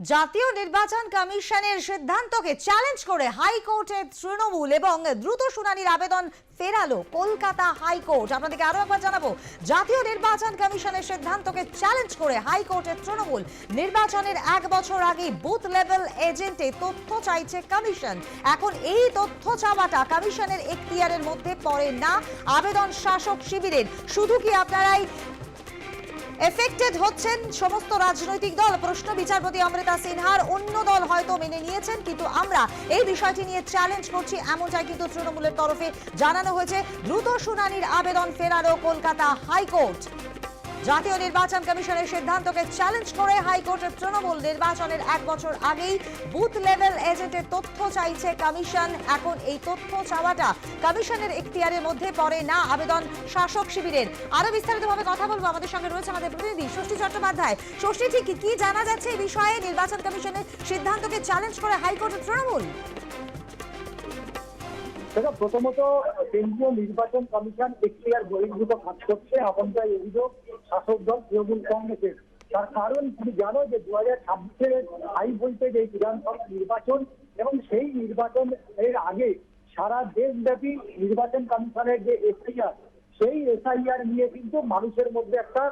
জাতীয় নির্বাচন কমিশনের সিদ্ধান্তকে চ্যালেঞ্জ করে হাইকোর্টে তৃণমূল এবং দ্রুত শুনানির আবেদন ফেরালো কলকাতা হাইকোর্ট। আপনাদেরকে আরও একবার জানাব, জাতীয় নির্বাচন কমিশনের সিদ্ধান্তকে চ্যালেঞ্জ করে হাইকোর্টের তৃণমূল। নির্বাচনের এক বছর আগে বুথ লেভেল এজেন্টে তথ্য চাইছে কমিশন। এখন এই তথ্য চাওয়াটা কমিশনের এখতিয়ারের মধ্যে পড়ে না। আবেদন শাসক শিবিরের। শুধু কি আপনারাই এফেক্টেড হচ্ছেন সমস্ত রাজনৈতিক দল। প্রশ্ন, বিচারপতি অমৃতা সিনহার অন্য দল হয়তো মেনে নিয়েছেন, কিন্তু আমরা এই বিষয়টি নিয়ে চ্যালেঞ্জ করছি, এমনটাই কিন্তু তৃণমূলের তরফে জানানো হয়েছে। দ্রুত শুনানির আবেদন ফেরালো কলকাতা হাইকোর্ট। জাতীয় নির্বাচন কমিশনের সিদ্ধান্তকে চ্যালেঞ্জ করে হাইকোর্টের তৃণমূল নির্বাচনের এক বছর আগেই বুথ লেভেল এজেন্টের তথ্য চাইছে কমিশন। এখন এই তথ্য চাওয়াটা কমিশনের এখতিয়ারের মধ্যে পড়ে না আবেদন শাসক শিবিরের। আরও বিস্তারিতভাবে কথা বলব আমাদের সঙ্গে রয়েছে আমাদের প্রতিনিধি ষষ্ঠী চট্টোপাধ্যায়। ষষ্ঠী, ঠিক কি জানা যাচ্ছে এই বিষয়ে নির্বাচন কমিশনের সিদ্ধান্তকে চ্যালেঞ্জ করে হাইকোর্টের তৃণমূল? দেখো প্রথমত, কেন্দ্রীয় নির্বাচন কমিশন এখতিয়ার বহির্ভূত কাজ করছে এমনটাই অভিযোগ শাসক দল তৃণমূল কংগ্রেসের। তার কারণ, তুমি জানো যে দু হাজার ছাব্বিশের হাই ভোল্টেজ এই বিধানসভা নির্বাচন এবং সেই নির্বাচন এর আগে সারা দেশব্যাপী নির্বাচন কমিশনের যে এখতিয়ার সেই এসআইআর নিয়ে কিন্তু মানুষের মধ্যে একটা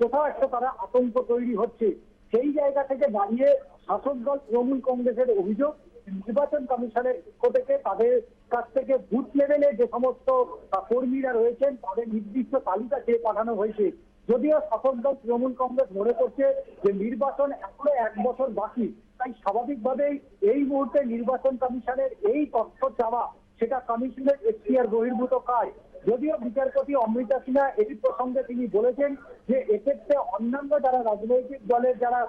কোথাও একটা তারা আতঙ্ক তৈরি হচ্ছে। সেই জায়গা থেকে দাঁড়িয়ে শাসক দল তৃণমূল কংগ্রেসের অভিযোগ নির্বাচন কমিশনের পক্ষ থেকে তাদের কাছ থেকে বুথ লেভেলে যে সমস্ত কর্মীরা রয়েছেন, তাদের নির্দিষ্ট তালিকা চেয়ে পাঠানো হয়েছে। যদিও শাসক দল তৃণমূল কংগ্রেস মনে করছে যে নির্বাচন এখনও এক বছর বাকি, তাই স্বাভাবিকভাবেই এই মুহূর্তে নির্বাচন কমিশনের এই তথ্য চাওয়া, সেটা কমিশনের এখতিয়ার বহির্ভূত কাজ। যদিও বিচারপতি অমৃতা সিনহা এই প্রসঙ্গে তিনি বলেছেন যে এক্ষেত্রে অন্যান্য যারা রাজনৈতিক দলের যারা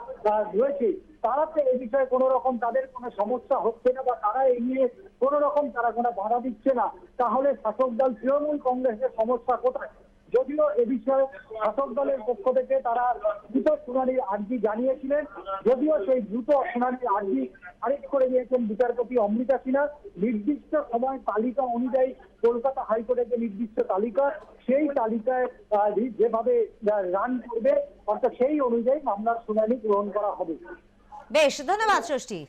রয়েছে তারা তো এই বিষয়ে কোনো রকম তাদের কোনো সমস্যা হচ্ছে না বা তারা এই নিয়ে কোনো রকম তারা কোনো বাধা দিচ্ছে না। তাহলে শাসক দল, তৃণমূল কংগ্রেসের সমস্যা কোথায়? যদিও এ বিষয়ে শাসক দলের পক্ষ থেকে তারা দ্রুত শুনানির আর্জি জানিয়েছিলেন, যদিও সেই দ্রুত শুনানির আর্জি খারিজ করে দিয়েছেন বিচারপতি অমৃতা সিনহা। নির্দিষ্ট সময় তালিকা অনুযায়ী কলকাতা হাইকোর্টের যে নির্দিষ্ট তালিকা, সেই তালিকায় যেভাবে রান করবে, অর্থাৎ সেই অনুযায়ী মামলার শুনানি গ্রহণ করা হবে। বেশ ধন্যবাদ ষষ্ঠী।